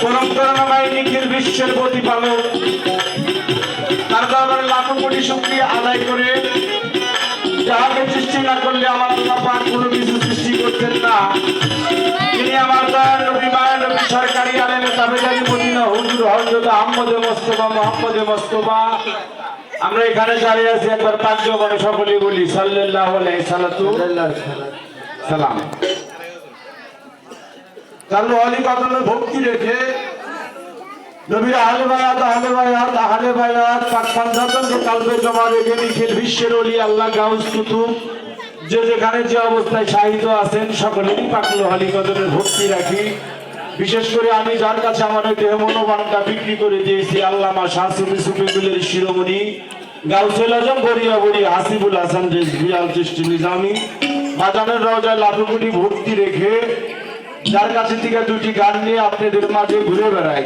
পরম করুণাময় নিখিল বিশ্বের প্রতিপালক। তার দরবারে লাখো কোটি শক্তি আদায় করে যাহাকে সৃষ্টি না করলে আমার পাক কোনো কিছু সৃষ্টি করতেন না। তিনি আমার দয়াল নবী মায়া নবী সরকারি আলেমে তাবেদারি মদিনা হুজুর হযরত আহমদে মোস্তফা মোহাম্মদে মোস্তফা। আমরা এখানে দাঁড়িয়ে আছি একবার পাঁচ সকলেই বলি সাল্লাল্লাহু আলাইহি সাল্লাতু সালাম। কারণ কদমে ভক্তি রেখে জমা রেখে বিশ্বের অলি, আল্লাহ যে যেখানে যে অবস্থায় আছেন রাখি। বিশেষ করে আমি যার কাছে আমার দেহ মনোমানটা বিক্রি করে দিয়েছি, আল্লামা শাহসুফি শিরোমণি। গাউসুল আজম বড়িয়া বড়ি হাসিবুল হাসান রেজভি আল চিস্তি ভক্তি রেখে যার কাছে থেকে দুটি গান নিয়ে আপনাদের মাঝে ঘুরে বেড়াই।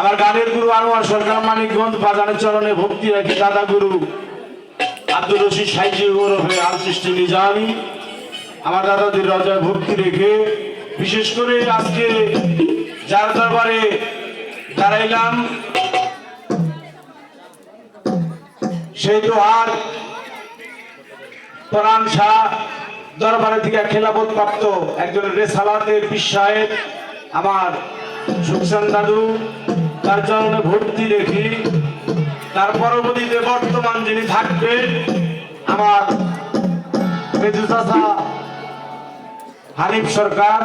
আমার গানের গুরু আনোয়ার সরকার, মানিকগঞ্জ বাজানের চরণে ভক্তি রাখি দাদা গুরু আব্দুল রশিদ সাইজি ওরফে আলচিষ্টি নিজামি আমার দাদাদের রজায় ভক্তি রেখে বিশেষ করে আজকে যার দরবারে দাঁড়াইলাম, সেই তো আর পরাণ শাহ দরবারে থেকে খেলাপত প্রাপ্ত একজন রেসালাতের বিশ্বায়ের আমার সুখসান দাদু, তার চরণে ভর্তি রেখি তার পরবর্তীতে বর্তমান যিনি থাকবেন, আমার হানিফ সরকার,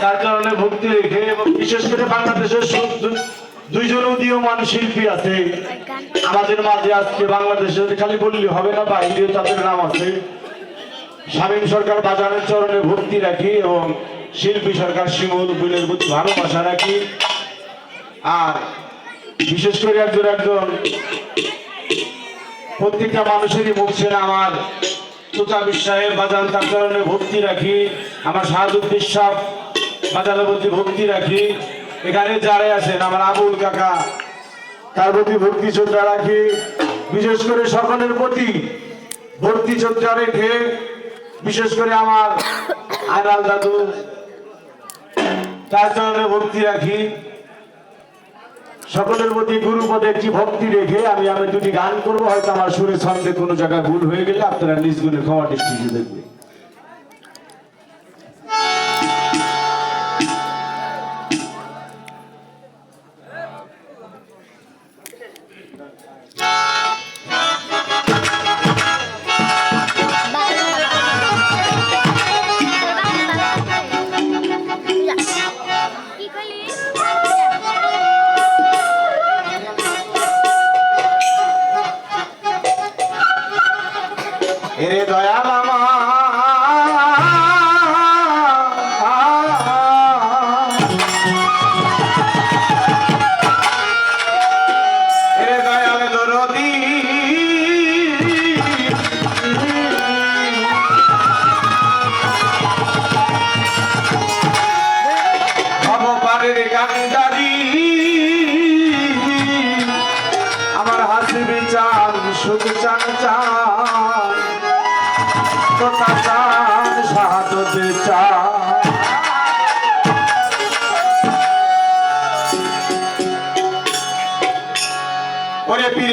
তার চরণে ভক্তি রেখে এবং বিশেষ করে বাংলাদেশের দুইজন উদীয়মান শিল্পী আছে। আমাদের মাঝে আজকে বাংলাদেশে খালি বললে হবে না, বাইরেও তাদের নাম আছে। স্বামীন সরকার বাজারের চরণে ভক্তি রাখি এবং শিল্পী সরকার শিমুল বিলের প্রতি ভালোবাসা রাখি আর বিশেষ করে একজন একজন প্রত্যেকটা মানুষেরই ছেড়ে আমার তুতা বিশ্বাসের বাজান তার চরণে ভক্তি রাখি, আমার শাহাদুল বিশ্বাস বাজারের প্রতি ভক্তি রাখি। এখানে যারা আছেন, আমার আবুল কাকা, তার প্রতি ভক্তি শ্রদ্ধা রাখি। বিশেষ করে সকলের প্রতি ভক্তি শ্রদ্ধা রেখে বিশেষ করে আমার আয়নাল দাদু চরণে ভক্তি রাখি। সকলের প্রতি গুরুপদে একটি ভক্তি রেখে আমি আমি দুটি গান করব, হয়তো আমার সুরে ছন্দে কোনো জায়গায় ভুল হয়ে গেলে আপনারা নিজ গুণে দৃষ্টিতে দেখবে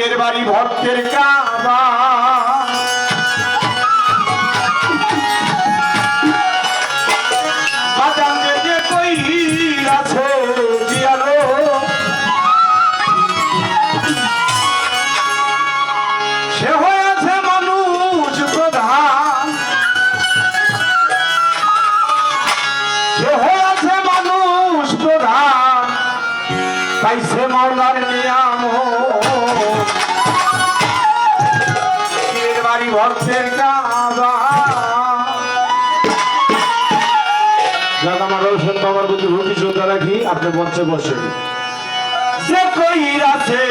পীরের বাড়ি ভক্তের কাবা রোশন রুটি জোতা রাখি আপনি মঞ্চে বসে যে কই আছে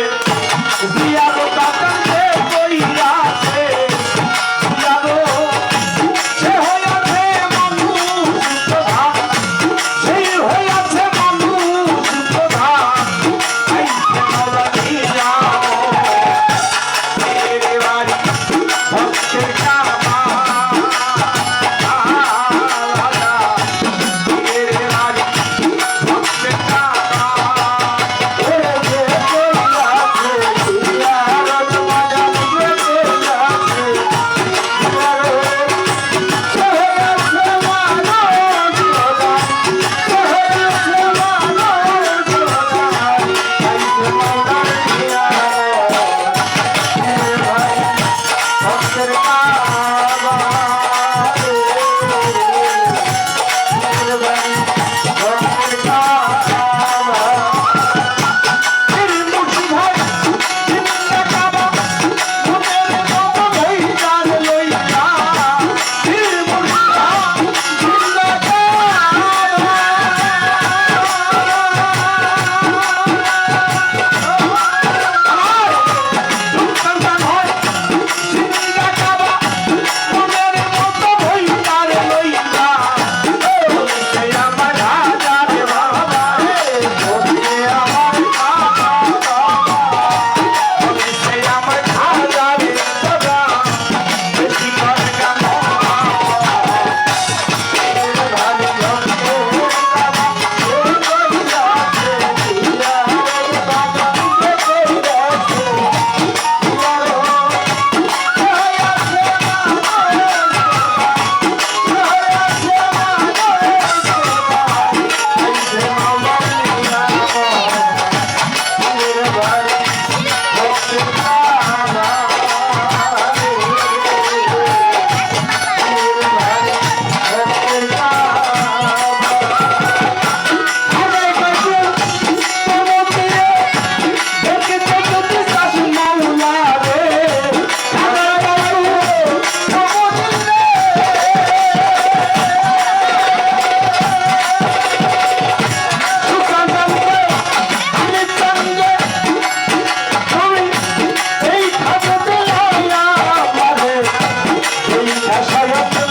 Vai.